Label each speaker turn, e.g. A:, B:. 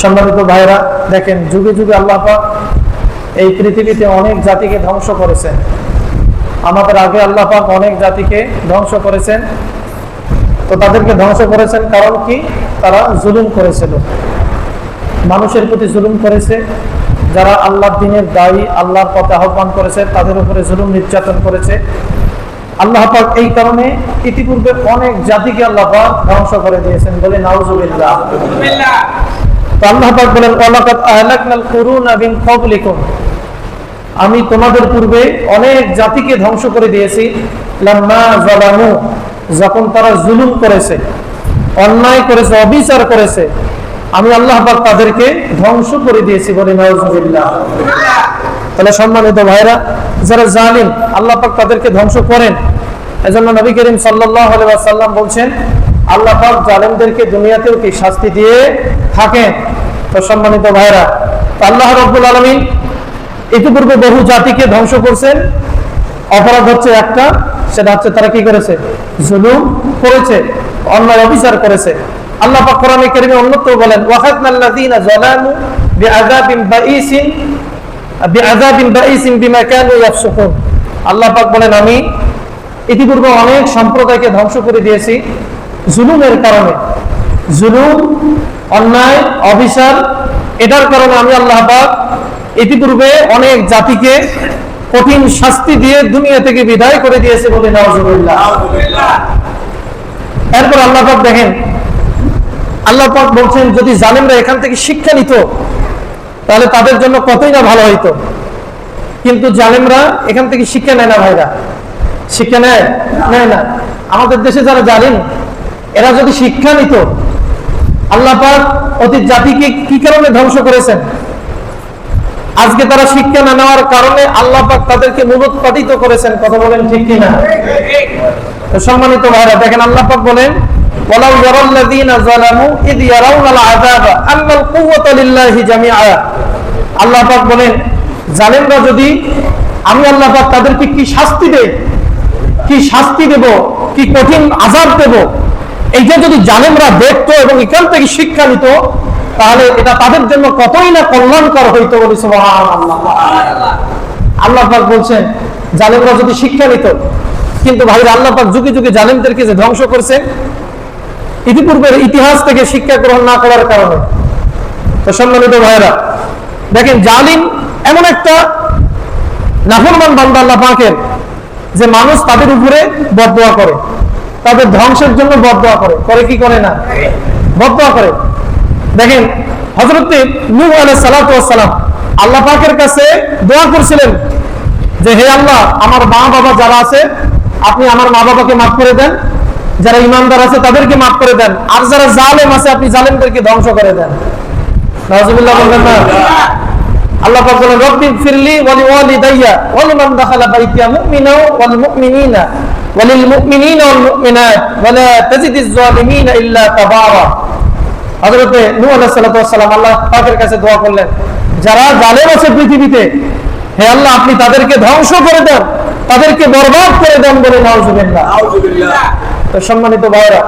A: সম্মানিত ভাইরা দেখেন, যুগে যুগে আল্লাহ এই পৃথিবীতে অনেক জাতিকে ধ্বংস করেছেন। আমাদের আগে আল্লাহ অনেক জাতিকে ধ্বংস করেছেন। তো তাদেরকে ধ্বংস করেছেন কারণ কি? তারা জুলুম করেছিল। মানুষের প্রতি জুলুম করেছে। যারা আল্লাহর দিনের দায়ী, আল্লাহর পথে আহ্বান করেছে, তাদের উপরে জুলুম নির্যাতন করেছে। আল্লাহ পাক এই কারণে ইতিপূর্বে অনেক জাতিকে আল্লাহ পাক ধ্বংস করে দিয়েছেন বলে নাউজুবিল্লাহ। তো আল্লাহ পাক বলেন, ওয়ালাকাদ আহলাকনাল কুরুনা মিন ক্বাবলিকুম। আমি তোমাদের পূর্বে অনেক জাতিকে ধ্বংস করে দিয়েছি। লাম্মা জালামু যখন তারা জুলুম করেছে, অন্যায় করেছে, অবিচার করেছে, আমি আল্লাহ পাক তাদেরকে ধ্বংস করে দিয়েছি বলে নাউজুবিল্লাহ। তাহলে সম্মানিত ভাইরা যারা জানেন আল্লাহ পাক তাদেরকে ধ্বংস করেন। এজন্য নবী করিম ওয়াসাল্লাম বলছেন, আল্লাহ জালেমদেরকে দুনিয়াতেও কি শাস্তি দিয়ে থাকেন? তো সম্মানিত ভাইরা আল্লাহ রাব্বুল আলামিন ইতিপূর্বে বহু জাতিকে ধ্বংস করছেন। অপরাধ হচ্ছে একটা, সেটা হচ্ছে তারা কি করেছে? জুলুম করেছে, অন্যায় অবিচার করেছে। আল্লাহ পাক কোরআনে কারিমে অন্যত্র বলেন ওয়াখাতনাল্লাযীনা যালামু বিআযাবিন বাঈসিন বিআযাবিন বাঈসিন বিমা কানু ইয়াফসুকুন। আল্লাহ পাক বলেন, আমি ইতিপূর্বে অনেক সম্প্রদায়কে ধ্বংস করে দিয়েছি। জুলুমের কারণে। জুলুম অন্যায় অবিচার এটার কারণে আমি আল্লাহ পাক ইতিপূর্বে অনেক জাতিকে কঠিন শাস্তি দিয়ে দুনিয়া থেকে বিদায় করে দিয়েছে বলে এরপর আল্লাহ পাক দেখেন আল্লাহ পাক বলছেন যদি জালেমরা এখান থেকে শিক্ষা নিত তাহলে তাদের জন্য কতই না ভালো হইতো? কিন্তু জালেমরা এখান থেকে শিক্ষা নেয় না ভাইরা। শিক্ষা নেয়? নেয় না। আমাদের দেশে যারা জানেন এরা যদি শিক্ষা নিত, আল্লাহ অতীত জাতিকে কি কারণে ধ্বংস করেছেন? আজকে তারা শিক্ষা না নেওয়ার কারণে আল্লাহ তাদেরকে মুলোৎপাদিত করেছেন। কথা বলেন ঠিক কিনা? সম্মানিত ভাইরা, দেখেন আল্লাহ বলেন আল্লাহ বলেন, জালেমরা যদি আমি আল্লাহ তাদেরকে কি শাস্তি দেই কি শাস্তি দেব? কি কঠিন আযাব দেব? এইটা যদি জালেমরা দেখতো এবং এখান থেকে শিক্ষা নিত, তাহলে এটা তাদের জন্য কতই না কল্যাণকর হইতো আল্লাহ বলছেন, জালেমরা যদি শিক্ষা নিত, কিন্তু ভাইরা আল্লাহ যুগে যুগে জালেমদেরকে যে ধ্বংস করছেন ইতিপূর্বের ইতিহাস থেকে শিক্ষা গ্রহণ না করার কারণে। তো সম্মানিত ভাইরা, দেখেন জালিম এমন একটা নাফরমান বান্দা আল্লাহ পাকের। যে মানুষ তাদের উপরে বদদোয়া করে, তাদের ধ্বংসের জন্য বদদোয়া করে। করে কি করে না? বদদোয়া করে। দেখেন হজরত নূহ আলাইহিস সালাতু আল্লাহ পাকের কাছে দোয়া করছিলেন যে, হে আল্লাহ, আমার মা বাবা যারা আছে, আপনি আমার মা বাবাকে মাফ করে দেন। যারা ইমানদার আছে, তাদেরকে মাফ করে দেন। আর যারা জালেম আছে, আপনি জালেমদেরকে ধ্বংস করে দেন। বলবেন না? আল্লাহ পাক বলেন রব্বি ফিরলি ওয়ালি ওয়ালিদাইয়া ওয়ালিমান দাখালা বাইতিয়া মুমিনা ওয়াল মুমিনিনা ওয়ালিল মুমিনিনা ওয়াল মুমিনাত ওয়ালা তাজিদিজ জালিমিনা ইল্লা তাবারা। হযরত নূহ আলাইহিস সালাতু সালাম আল্লাহ পাকের কাছে দোয়া করলেন যারা জালেম আছে পৃথিবীতে হে আল্লাহ আপনি তাদেরকে ধ্বংস করে দেন তাদেরকে বরবাদ করে দেন বলে নাউজুবিল্লাহ। তো সম্মানিত ভাইরা